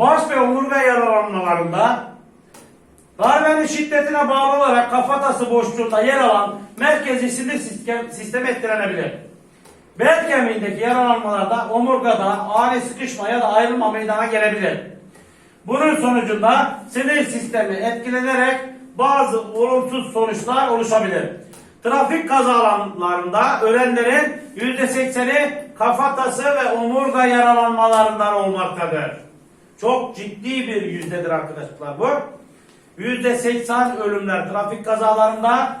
baş ve omurga yaralanmalarında darbenin şiddetine bağlı olarak kafatası boşluğunda yer alan merkezi sinir sistem, sistemi etkilenebilir. Bel kemiğindeki yaralanmalarda omurgada ani sıkışma ya da ayrılma meydana gelebilir. Bunun sonucunda sinir sistemi etkilenerek bazı olumsuz sonuçlar oluşabilir. Trafik kazalarında ölenlerin %80'i kafatası ve omurga yaralanmalarından olmaktadır. Çok ciddi bir yüzdedir arkadaşlar bu. %80 ölümler trafik kazalarında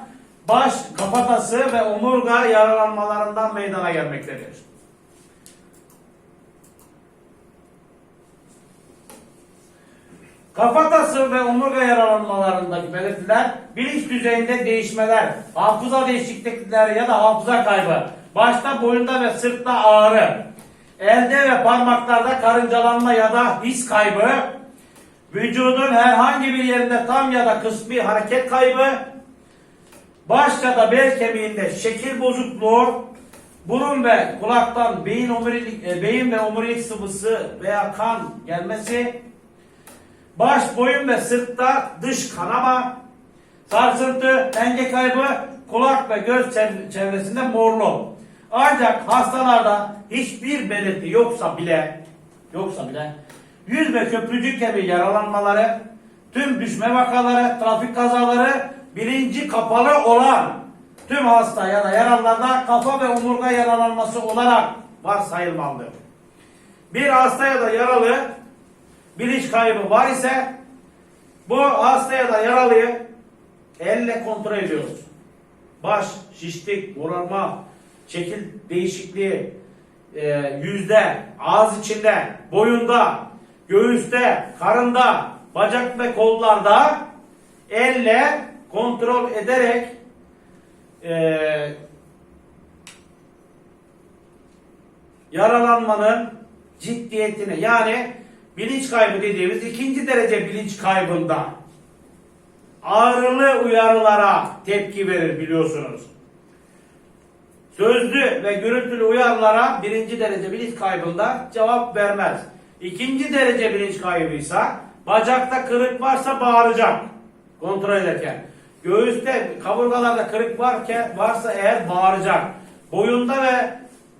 baş, kafatası ve omurga yaralanmalarından meydana gelmektedir. Kafatası ve omurga yaralanmalarındaki belirtiler bilinç düzeyinde değişmeler, hafıza değişiklikleri ya da hafıza kaybı, başta boyunda ve sırtta ağrı, elde ve parmaklarda karıncalanma ya da his kaybı, vücudun herhangi bir yerinde tam ya da kısmi hareket kaybı, baş ya da bel kemiğinde şekil bozukluğu, burun ve kulaktan beyin, omurilik, e, beyin ve omurilik sıvısı veya kan gelmesi, baş, boyun ve sırtta dış kanama, sarsıntı, denge kaybı, kulak ve göz çev- çevresinde morluk. Ancak hastalarda hiçbir belirti yoksa bile yoksa bile yüz ve köprücük kemiği yaralanmaları, tüm düşme vakaları, trafik kazaları, bilinci kapalı olan tüm hasta ya da yaralılarda kafa ve omurga yaralanması olarak varsayılmalıdır. Bir hasta ya da yaralı bilinç kaybı var ise bu hasta ya da yaralıyı elle kontrol ediyoruz. Baş, şişlik, morarma, şekil değişikliği, e, yüzde, ağız içinde, boyunda, göğüste, karında, bacak ve kollarda elle kontrol ederek e, yaralanmanın ciddiyetini yani bilinç kaybı dediğimiz ikinci derece bilinç kaybında ağrılı uyarılara tepki verir biliyorsunuz. Sözlü ve gürültülü uyarılara birinci derece bilinç kaybında cevap vermez. İkinci derece bilinç kaybıysa bacakta kırık varsa bağıracak kontrol ederken. Göğüste kaburgalarda kırık varken varsa eğer bağıracak. Boyunda ve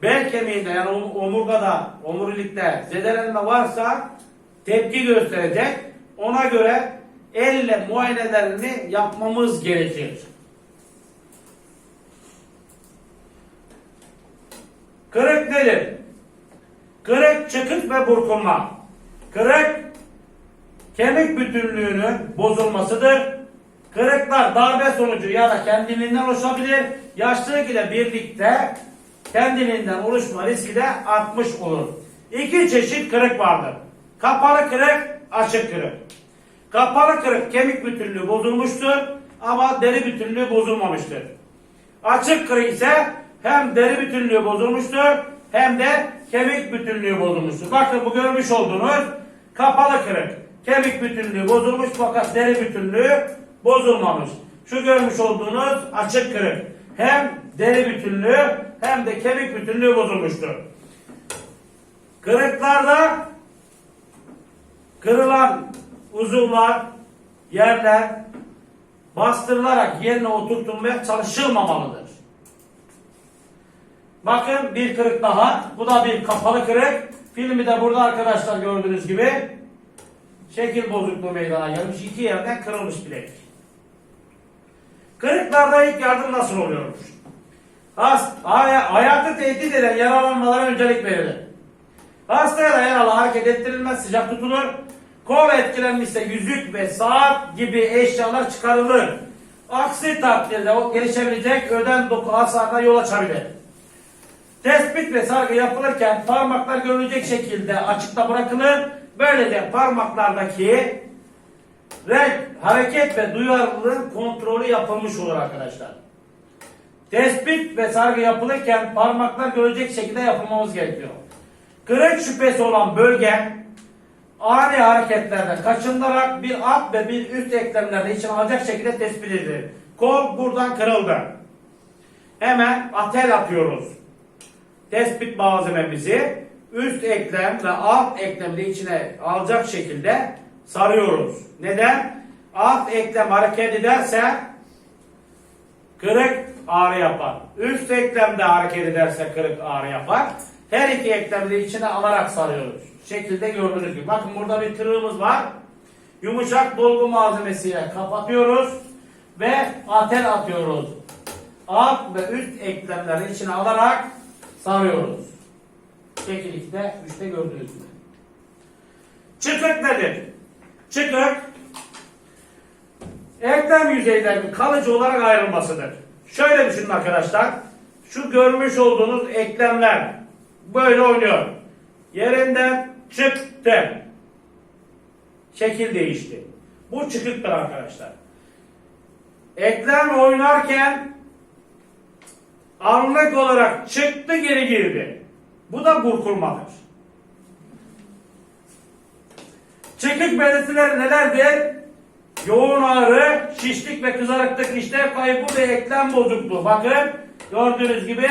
bel kemiğinde yani om- omurgada, omurilikte zedelenme varsa tepki gösterecek. Ona göre elle muayenelerini yapmamız gerekir. Kırık nedir? Kırık çıkık ve burkulma. Kırık kemik bütünlüğünün bozulmasıdır. Kırıklar darbe sonucu ya da kendiliğinden oluşabilir. Yaşlılık ile birlikte kendiliğinden oluşma riski de artmış olur. İki çeşit kırık vardır. Kapalı kırık, açık kırık. Kapalı kırık kemik bütünlüğü bozulmuştur ama deri bütünlüğü bozulmamıştır. Açık kırık ise hem deri bütünlüğü bozulmuştur hem de kemik bütünlüğü bozulmuştur. Bakın bu görmüş olduğunuz kapalı kırık. Kemik bütünlüğü bozulmuş fakat deri bütünlüğü bozulmamış. Şu görmüş olduğunuz açık kırık. Hem deri bütünlüğü hem de kemik bütünlüğü bozulmuştur. Kırıklarda kırılan uzuvlar, yerler bastırılarak yerine oturtulmaya çalışılmamalıdır. Bakın bir kırık daha. Bu da bir kapalı kırık. Filmi de burada arkadaşlar gördüğünüz gibi şekil bozukluğu meydana gelmiş. İki yerden kırılmış bilek. Kırıklarda ilk yardım nasıl oluyormuş? Has, hay- hayatı tehdit eden yaralanmalara öncelik verilir. Hastaya da yaralı hareket ettirilmez, sıcak tutulur. Kol etkilenmişse yüzük ve saat gibi eşyalar çıkarılır. Aksi takdirde o gelişebilecek ödem doku hasarına yol açabilir. Tespit ve sargı yapılırken parmaklar görülecek şekilde açıkta bırakılır. Böylece parmaklardaki renk, hareket ve duyarlılığın kontrolü yapılmış olur arkadaşlar. Tespit ve sargı yapılırken parmaklar görecek şekilde yapılmamız gerekiyor. Kırık şüphesi olan bölge ani hareketlerden kaçınılarak bir alt ve bir üst eklemlerde içine alacak şekilde tespit edilir. Kol buradan kırıldı. Hemen atel atıyoruz. Tespit malzememizi üst eklem ve alt eklemini içine alacak şekilde sarıyoruz. Neden? Alt eklem hareket ederse kırık ağrı yapar. Üst eklemde hareket ederse kırık ağrı yapar. Her iki eklemi de içine alarak sarıyoruz. Şekilde gördüğünüz gibi. Bakın burada bir tırığımız var. Yumuşak dolgu malzemesiyle kapatıyoruz ve atel atıyoruz. Alt ve üst eklemleri içine alarak sarıyoruz. Şekil işte, işte gördüğünüz gibi. Çıkık nedir? Çıkık eklem yüzeylerinin kalıcı olarak ayrılmasıdır. Şöyle düşünün arkadaşlar. Şu görmüş olduğunuz eklemler böyle oynuyor. Yerinden çıktı. Şekil değişti. Bu çıkıktır arkadaşlar. Eklem oynarken anlık olarak çıktı geri girdi. Bu da burkulmadır. Çıkık belirtileri nelerdir? Yoğun ağrı, şişlik ve kızarıklık, işlev kaybı ve eklem bozukluğu. Bakın gördüğünüz gibi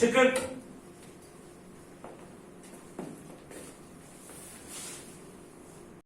çıkık